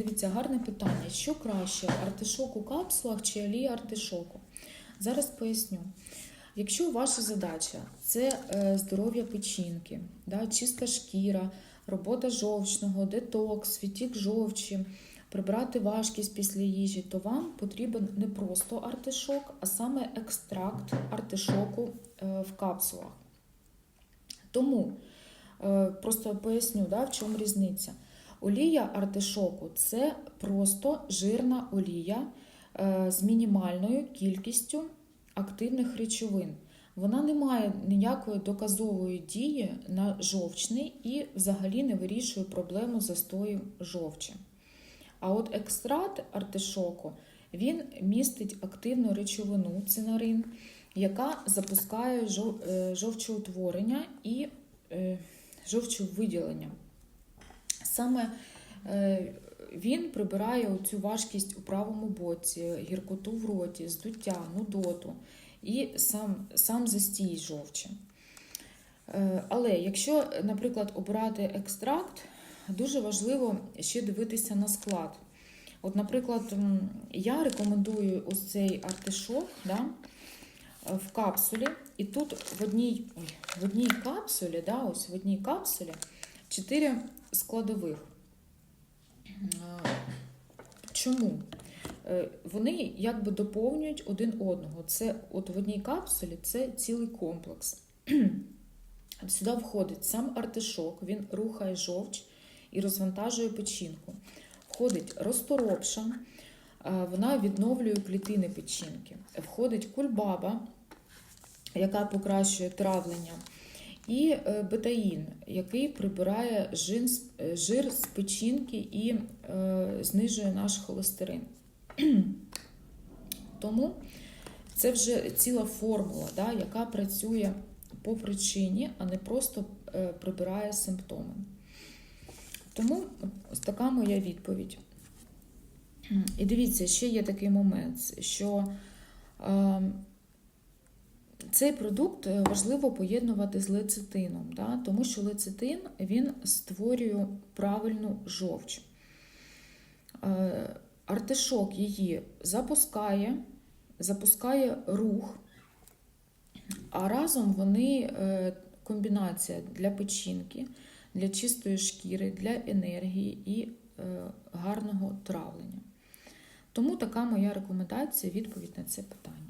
Дивіться, гарне питання. Що краще, артишок у капсулах чи олія артишоку? Зараз поясню. Якщо ваша задача це е, здоров'я печінки, да, чиста шкіра, робота жовчного, детокс, відтік жовчі, прибрати важкість після їжі, то вам потрібен не просто артишок, а саме екстракт артишоку е, в капсулах. Тому е, просто поясню, да, в чому різниця. Олія артишоку це просто жирна олія е, з мінімальною кількістю активних речовин. Вона не має ніякої доказової дії на жовчний і взагалі не вирішує проблему застою жовчі. А от екстракт артишоку він містить активну речовину цинарин, яка запускає е, жовчоутворення і е, жовчовиділення. Саме е, він прибирає цю важкість у правому боці, гіркоту в роті, здуття, нудоту і сам, сам застій жовчі. Е, Але якщо, наприклад, обирати екстракт, дуже важливо ще дивитися на склад. От, наприклад, я рекомендую ось цей артишок да, в капсулі, і тут в одній, ой, в одній капсулі, да, ось в одній капсулі 4 складових. Е, Чому? Е, Вони якби доповнюють один одного. Це от в одній капсулі це цілий комплекс. Сюди входить сам артишок, він рухає жовч і розвантажує печінку. Входить розторопша, е, вона відновлює клітини печінки. Входить кульбаба, яка покращує травлення, і е, бетаїн, який прибирає е, жир з печінки і е, знижує наш холестерин. Тому це вже ціла формула, да, яка працює по причині, а не просто прибирає симптоми. Тому ось така моя відповідь. І дивіться, ще є такий момент, що е, цей продукт е, важливо поєднувати з лецитином, да, тому що лецитин він створює правильну жовч. Е, Артишок її запускає, запускає рух, а разом вони е, комбінація для печінки, для чистої шкіри, для енергії і гарного травлення. Тому така моя рекомендація, відповідь на це питання.